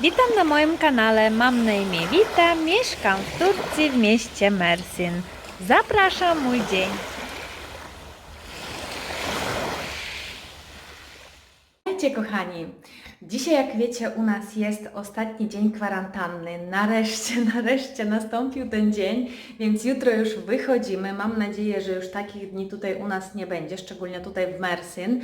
Witam na moim kanale. Mam na imię Wita, mieszkam w Turcji w mieście Mersin. Zapraszam mój dzień. Witajcie kochani. Dzisiaj jak wiecie u nas jest ostatni dzień kwarantanny. Nareszcie, nareszcie nastąpił ten dzień, więc jutro już wychodzimy. Mam nadzieję, że już takich dni tutaj u nas nie będzie, szczególnie tutaj w Mersin.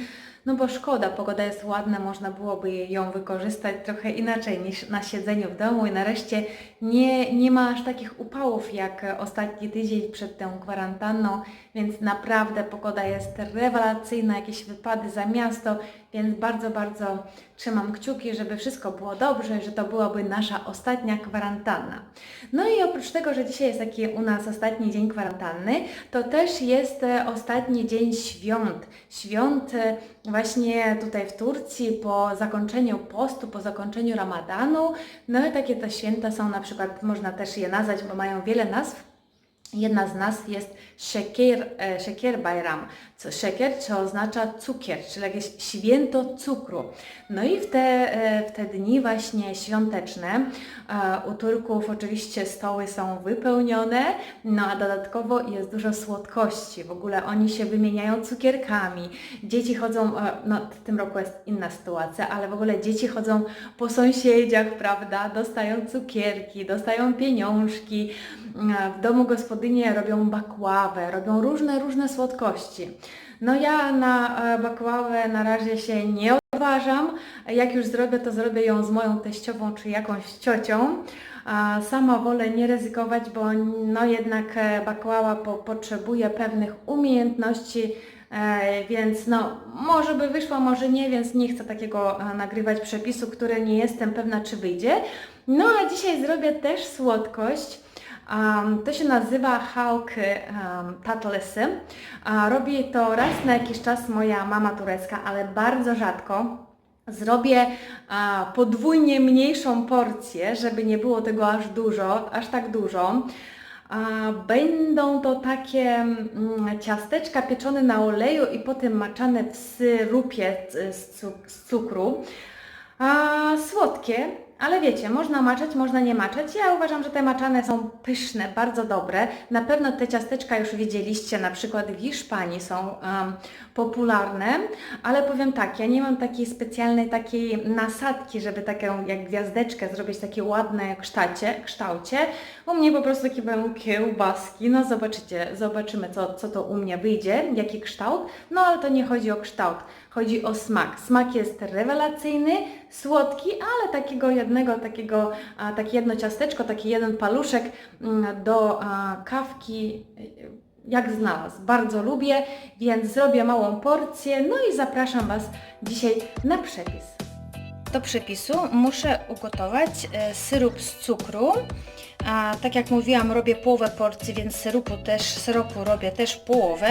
No bo szkoda, pogoda jest ładna, można byłoby ją wykorzystać trochę inaczej niż na siedzeniu w domu i nareszcie nie, nie ma aż takich upałów jak ostatni tydzień przed tą kwarantanną, więc naprawdę pogoda jest rewelacyjna, jakieś wypady za miasto, więc bardzo, bardzo trzymam kciuki, żeby wszystko było dobrze, że to byłaby nasza ostatnia kwarantanna. No i oprócz tego, że dzisiaj jest taki u nas ostatni dzień kwarantanny, to też jest ostatni dzień świąt. Świąt właśnie tutaj w Turcji po zakończeniu postu, po zakończeniu ramadanu. No i takie te święta są na przykład, można też je nazwać, bo mają wiele nazw. Jedna z nas jest Shekier, e, Bayram. Co Shekier, co oznacza cukier, czyli jakieś święto cukru. No i w te, e, w te dni właśnie świąteczne e, u Turków oczywiście stoły są wypełnione, no a dodatkowo jest dużo słodkości. W ogóle oni się wymieniają cukierkami. Dzieci chodzą, e, no w tym roku jest inna sytuacja, ale w ogóle dzieci chodzą po sąsiedzach, prawda? Dostają cukierki, dostają pieniążki. E, W domu robią bakławę, robią różne, różne słodkości. No ja na e, bakławę na razie się nie odważam. Jak już zrobię, to zrobię ją z moją teściową czy jakąś ciocią. Sama wolę nie ryzykować, bo no jednak e, bakłała po, potrzebuje pewnych umiejętności, e, więc no może by wyszło, może nie, więc nie chcę takiego nagrywać przepisu, który nie jestem pewna, czy wyjdzie. No a dzisiaj zrobię też słodkość. Um, to się nazywa Hawk um, Tatlesy. A robi to raz na jakiś czas moja mama turecka, ale bardzo rzadko. Zrobię a, podwójnie mniejszą porcję, żeby nie było tego aż dużo, aż tak dużo. A, będą to takie mm, ciasteczka pieczone na oleju i potem maczane w syrupie z, z z cukru. A, słodkie, ale wiecie, można maczać, można nie maczać. Ja uważam, że te maczane są pyszne, bardzo dobre. Na pewno te ciasteczka już widzieliście, na przykład w Hiszpanii są um, popularne, ale powiem tak, ja nie mam takiej specjalnej takiej nasadki, żeby taką jak gwiazdeczkę zrobić takie ładne kształcie, kształcie. U mnie po prostu takie będą kiełbaski, no zobaczycie, zobaczymy co, co to u mnie wyjdzie, jaki kształt. No ale to nie chodzi o kształt, chodzi o smak. Smak jest rewelacyjny, słodki, ale takiego jednego, takiego, takie jedno ciasteczko, taki jeden paluszek mm, do kawki, jak znalazł. Bardzo lubię, więc zrobię małą porcję, no i zapraszam Was dzisiaj na przepis. Do przepisu muszę ugotować e, syrop z cukru. A, tak jak mówiłam, robię połowę porcji, więc syropu też, syropu robię też połowę.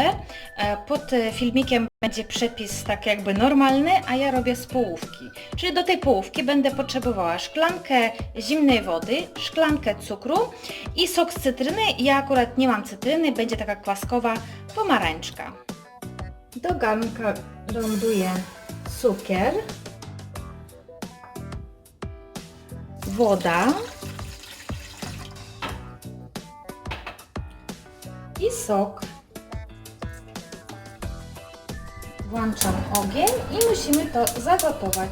E, pod e, filmikiem będzie przepis tak jakby normalny, a ja robię z połówki. Czyli do tej połówki będę potrzebowała szklankę zimnej wody, szklankę cukru i sok z cytryny. Ja akurat nie mam cytryny, będzie taka kwaskowa pomarańczka. Do garnka ląduje cukier, woda i sok. Włączam ogień i musimy to zagotować.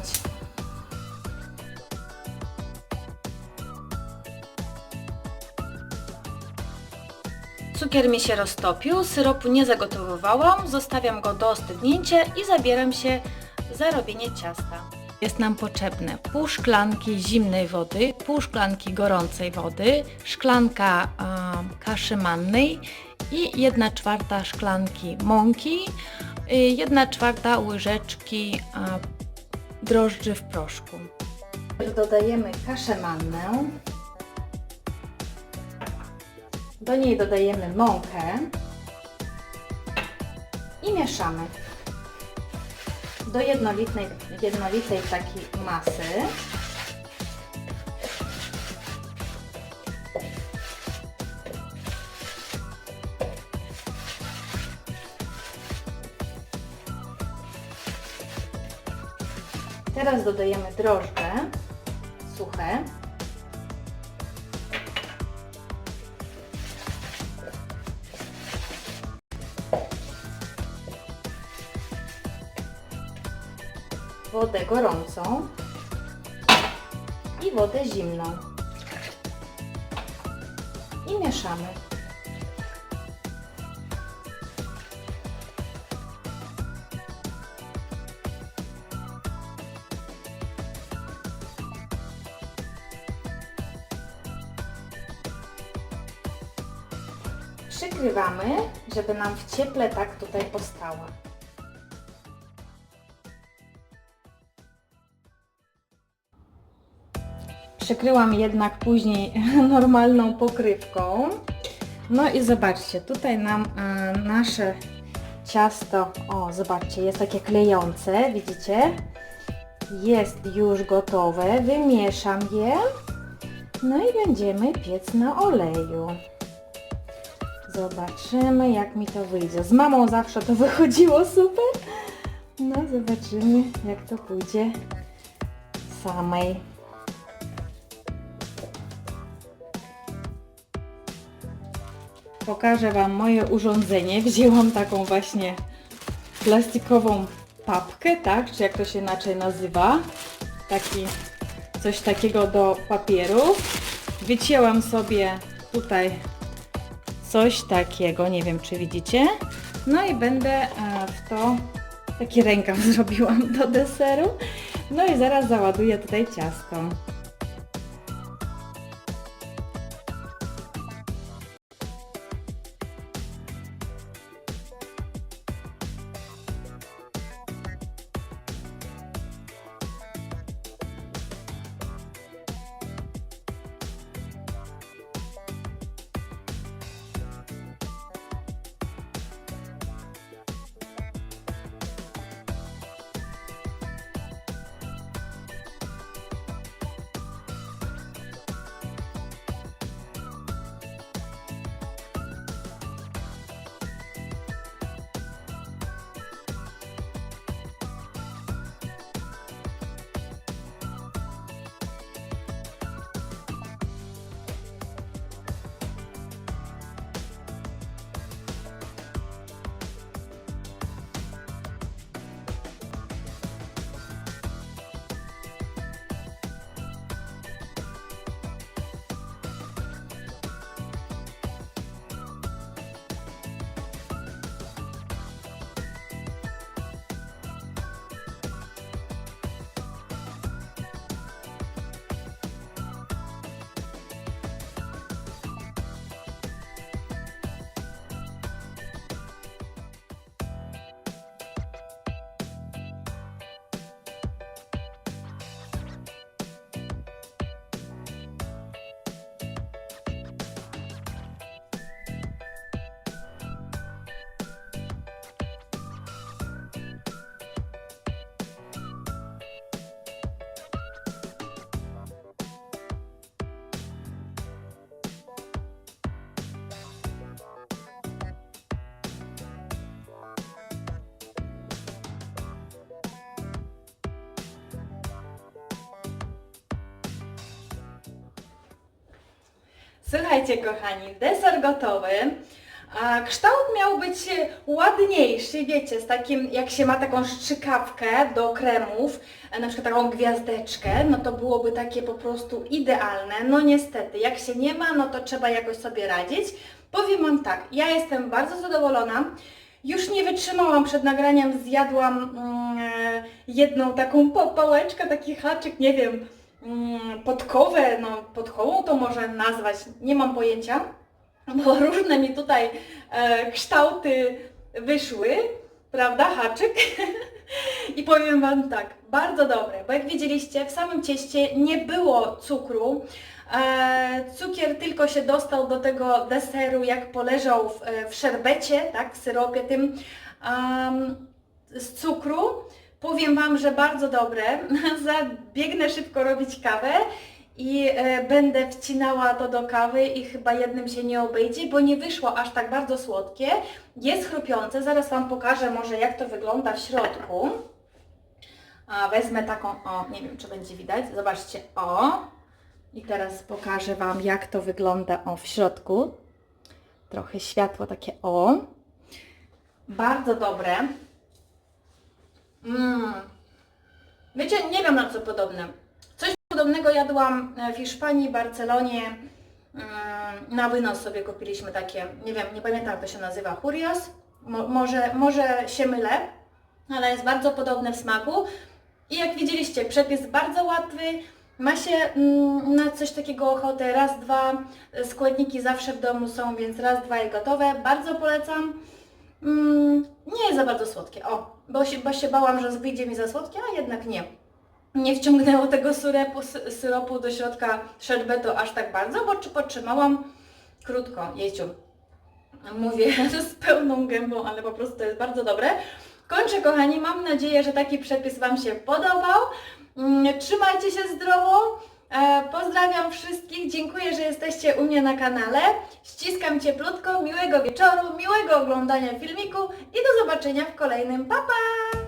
Cukier mi się roztopił, syropu nie zagotowywałam, zostawiam go do ostygnięcia i zabieram się za robienie ciasta. Jest nam potrzebne pół szklanki zimnej wody, pół szklanki gorącej wody, szklanka a, kaszy mannej i 1 czwarta szklanki mąki, 1 czwarta łyżeczki a, drożdży w proszku. Dodajemy kaszę mannę. Do niej dodajemy mąkę i mieszamy do jednolitej, jednolitej takiej masy. Teraz dodajemy drożdże, suche. Wodę gorącą i wodę zimną. I mieszamy. Przykrywamy, żeby nam w cieple tak tutaj postała. Przykryłam jednak później normalną pokrywką. No i zobaczcie, tutaj nam e, nasze ciasto, o zobaczcie, jest takie klejące, widzicie? Jest już gotowe, wymieszam je. No i będziemy piec na oleju. Zobaczymy jak mi to wyjdzie. Z mamą zawsze to wychodziło super. No zobaczymy jak to pójdzie samej. Pokażę Wam moje urządzenie. Wzięłam taką właśnie plastikową papkę, tak? Czy jak to się inaczej nazywa? Taki, coś takiego do papierów. Wycięłam sobie tutaj coś takiego, nie wiem czy widzicie. No i będę e, w to taki rękaw zrobiłam do deseru. No i zaraz załaduję tutaj ciasto. Słuchajcie kochani, deser gotowy. A kształt miał być ładniejszy, wiecie, z takim, jak się ma taką strzykawkę do kremów, na przykład taką gwiazdeczkę, no to byłoby takie po prostu idealne. No niestety, jak się nie ma, no to trzeba jakoś sobie radzić. Powiem Wam tak, ja jestem bardzo zadowolona. Już nie wytrzymałam przed nagraniem, zjadłam mm, e, jedną taką popałeczkę, taki haczyk, nie wiem, podkowę, no podkową to może nazwać, nie mam pojęcia, bo różne mi tutaj e, kształty wyszły, prawda, haczyk. I powiem Wam tak, bardzo dobre, bo jak widzieliście, w samym cieście nie było cukru. E, cukier tylko się dostał do tego deseru, jak poleżał w, e, w szerbecie, tak, w syropie tym am, z cukru. Powiem Wam, że bardzo dobre. Zabiegnę szybko robić kawę i e, będę wcinała to do kawy i chyba jednym się nie obejdzie, bo nie wyszło aż tak bardzo słodkie. Jest chrupiące, zaraz Wam pokażę może jak to wygląda w środku. A wezmę taką, o nie wiem czy będzie widać, zobaczcie, o, I teraz pokażę Wam, jak to wygląda o w środku. Trochę światło takie o. Bardzo dobre. Mmm. Wiecie, nie wiem na co podobne. Coś podobnego jadłam e, w Hiszpanii, Barcelonie. Mm, Na wynos sobie kupiliśmy takie, nie wiem, nie pamiętam jak to się nazywa, Hurios. Mo, może, może się mylę, ale jest bardzo podobne w smaku. I jak widzieliście, przepis bardzo łatwy. Ma się mm, na coś takiego ochotę, raz, dwa, e, składniki zawsze w domu są, więc raz, dwa i gotowe. Bardzo polecam. Mm, nie jest za bardzo słodkie, o, bo się, bo się bałam, że wyjdzie mi za słodkie, a jednak nie. Nie wciągnęło tego syropu, sy- syropu do środka szerbetu aż tak bardzo, bo czy potrzymałam krótko, jejciu. Mówię z pełną gębą, ale po prostu to jest bardzo dobre. Kończę kochani, mam nadzieję, że taki przepis Wam się podobał. Mm, Trzymajcie się zdrowo. E, Pozdrawiam wszystkich, dziękuję, że jesteście u mnie na kanale. Ściskam cieplutko, miłego wieczoru, miłego oglądania filmiku i do zobaczenia w kolejnym. Pa, pa!